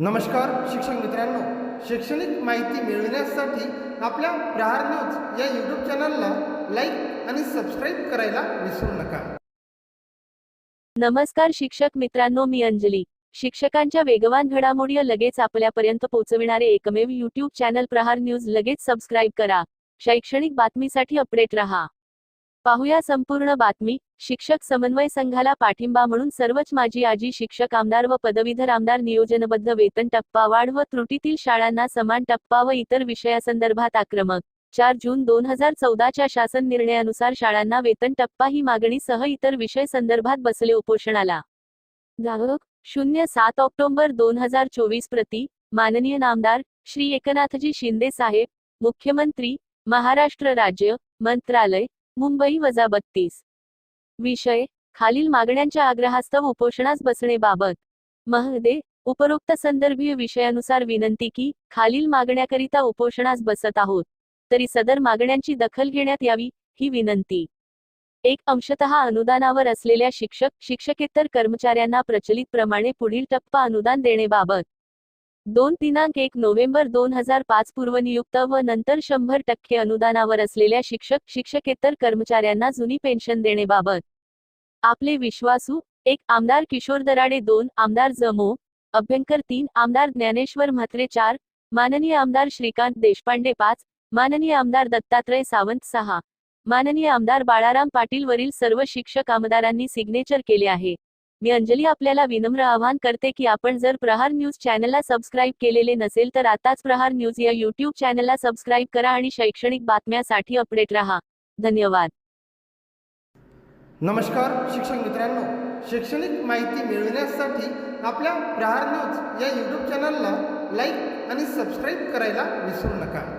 नमस्कार शिक्षक मित्रांनो. शैक्षणिक माहिती मिळविण्यासाठी आपल्या प्रहार न्यूज या यूट्यूब चॅनलला लाईक आणि सबस्क्राईब करायला विसरू नका. नमस्कार शिक्षक मित्रांनो मी अंजली. शिक्षकांच्या वेगवान घडामोडी लगेच आपल्यापर्यंत पोहोचविणारे एकमेव यूट्यूब चॅनल प्रहार न्यूज लगेच सबस्क्राईब करा. शैक्षणिक बातमीसाठी अपडेट रहा. पाहूया संपूर्ण बातमी. शिक्षक समन्वय संघाला पाठिंबा म्हणून सर्वच माजी आजी शिक्षक आमदार व पदवीधर आमदार नियोजनबद्ध वेतन टप्पा वाढ व त्रुटीतील शाळांना समान टप्पा व इतर विषयासंदर्भात आक्रमक. चार जून दोन हजार चौदाच्या शासन निर्णयानुसार शाळांना वेतन टप्पा ही मागणी सह इतर विषय संदर्भात बसले उपोषणाला. शून्य सात ऑक्टोबर दोन हजार चोवीस प्रति माननीय नामदार श्री एकनाथजी शिंदे साहेब मुख्यमंत्री महाराष्ट्र राज्य मंत्रालय मुंबई वजा बत्तीस. विषय खालील मागण्यांच्या आग्रहास्तव उपोषणास बसणेबाबत. महदे उपरोक्त संदर्भीय विषयानुसार विनंती की खालील मागण्याकरिता उपोषणास बसत आहोत तरी सदर मागण्यांची दखल घेण्यात यावी ही विनंती. एक अंशतः अनुदानावर असलेल्या शिक्षक शिक्षकेतर कर्मचाऱ्यांना प्रचलित प्रमाणे पुढील टप्पा अनुदान देणेबाबत. दोन दिनांक एक नोव्हेंबर दोन हजार पाच पूर्वनियुक्त व नंतर शंभर टक्के अनुदानावर असलेल्या शिक्षक शिक्षकेतर कर्मचाऱ्यांना जुनी पेन्शन देणेबाबत. आपले विश्वासू एक आमदार किशोर दराडे दोन आमदार जमो अभ्यंकर तीन आमदार ज्ञानेश्वर म्हात्रे चार माननीय आमदार श्रीकांत देशपांडे पाच माननीय आमदार दत्तात्रय सावंत सहा माननीय आमदार बाळाराम पाटील वरील सर्व शिक्षक आमदारांनी सिग्नेचर केले आहे. मी अंजली आपल्याला विनम्र आवाहन करते की आपण जर प्रहार न्यूज चॅनलला सबस्क्राईब केलेले नसेल तर आताच प्रहार न्यूज या यूट्यूब चॅनलला सबस्क्राईब करा आणि शैक्षणिक बातम्यासाठी अपडेट राहा. धन्यवाद. नमस्कार शिक्षक मित्रांनो. शैक्षणिक माहिती मिळविण्यासाठी आपल्या प्रहार न्यूज या यूट्यूब चॅनलला लाईक आणि सबस्क्राईब करायला विसरू नका.